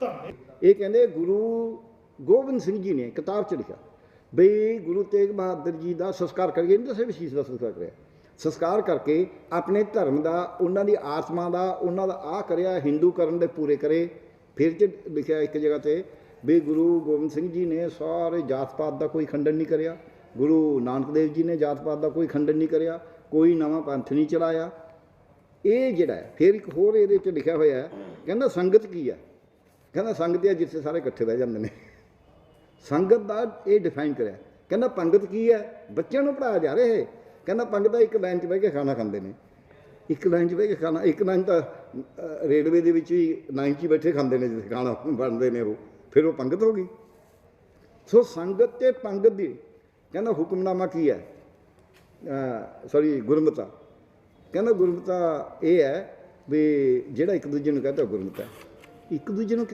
ਧਰਨੇ ਇਹ ਕਹਿੰਦੇ ਗੁਰੂ ਗੋਬਿੰਦ ਸਿੰਘ ਜੀ ਨੇ ਕਿਤਾਬ 'ਚ ਲਿਖਿਆ, ਬਈ ਗੁਰੂ ਤੇਗ ਬਹਾਦਰ ਜੀ ਦਾ ਸੰਸਕਾਰ ਕਰੀਏ ਨਹੀਂ ਦੱਸੇ ਵਿਸ਼ੇਸ਼ ਦਾ ਸੰਸਕਾਰ ਕਰਿਆ। ਸੰਸਕਾਰ ਕਰਕੇ ਆਪਣੇ ਧਰਮ ਦਾ, ਉਹਨਾਂ ਦੀ ਆਤਮਾ ਦਾ, ਉਹਨਾਂ ਦਾ ਆ ਕਰਿਆ, ਹਿੰਦੂ ਕਰਨ ਦੇ ਪੂਰੇ ਕਰੇ। ਫਿਰ ਚ ਲਿਖਿਆ ਇੱਕ ਜਗ੍ਹਾ ਤੇ ਵੀ ਗੁਰੂ ਗੋਬਿੰਦ ਸਿੰਘ ਜੀ ਨੇ ਸਾਰੇ ਜਾਤ ਪਾਤ ਦਾ ਕੋਈ ਖੰਡਨ ਨਹੀਂ ਕਰਿਆ। ਗੁਰੂ ਨਾਨਕ ਦੇਵ ਜੀ ਨੇ ਜਾਤ ਪਾਤ ਦਾ ਕੋਈ ਖੰਡਨ ਨਹੀਂ ਕਰਿਆ, ਕੋਈ ਨਵਾਂ ਪੰਥ ਨਹੀਂ ਚਲਾਇਆ। ਇਹ ਜਿਹੜਾ ਫਿਰ ਇੱਕ ਹੋਰ ਇਹਦੇ 'ਚ ਲਿਖਿਆ ਹੋਇਆ ਕਹਿੰਦਾ ਸੰਗਤ ਕੀ ਹੈ? ਕਹਿੰਦਾ ਸੰਗਤ ਹੈ ਜਿੱਥੇ ਸਾਰੇ ਇਕੱਠੇ ਬਹਿ ਜਾਂਦੇ ਨੇ। ਸੰਗਤ ਦਾ ਇਹ ਡਿਫਾਈਨ ਕਰਿਆ। ਕਹਿੰਦਾ ਪੰਗਤ ਕੀ ਹੈ? ਬੱਚਿਆਂ ਨੂੰ ਪੜਾਇਆ ਜਾ ਰਿਹਾ ਹੈ ਕਹਿੰਦਾ ਪੰਗਤ ਦਾ ਇੱਕ ਲਾਈਨ 'ਚ ਬਹਿ ਕੇ ਖਾਣਾ ਖਾਂਦੇ ਨੇ। ਇੱਕ ਲਾਈਨ 'ਚ ਬਹਿ ਕੇ ਖਾਣਾ, ਇੱਕ ਲਾਈਨ ਤਾਂ ਰੇਲਵੇ ਦੇ ਵਿੱਚ ਵੀ ਲਾਈਨ 'ਚ ਹੀ ਬੈਠੇ ਖਾਂਦੇ ਨੇ ਜਿੱਥੇ ਖਾਣਾ ਬਣਦੇ ਨੇ ਉਹ। ਫਿਰ ਉਹ ਪੰਗਤ ਹੋ ਗਈ। ਸੋ ਸੰਗਤ ਤੇ ਪੰਗਤ ਦੀ, ਕਹਿੰਦਾ ਹੁਕਮਨਾਮਾ ਕੀ ਹੈ? ਸੌਰੀ ਗੁਰਮਤਾ। ਕਹਿੰਦਾ ਗੁਰਮਤਾ ਇਹ ਹੈ ਵੀ ਜਿਹੜਾ ਇੱਕ ਦੂਜੇ ਨੂੰ ਕਹਤਾ ਗੁਰਮਤਾ ਹੈ। ਇੱਕ ਦੂਜੇ ਨੂੰ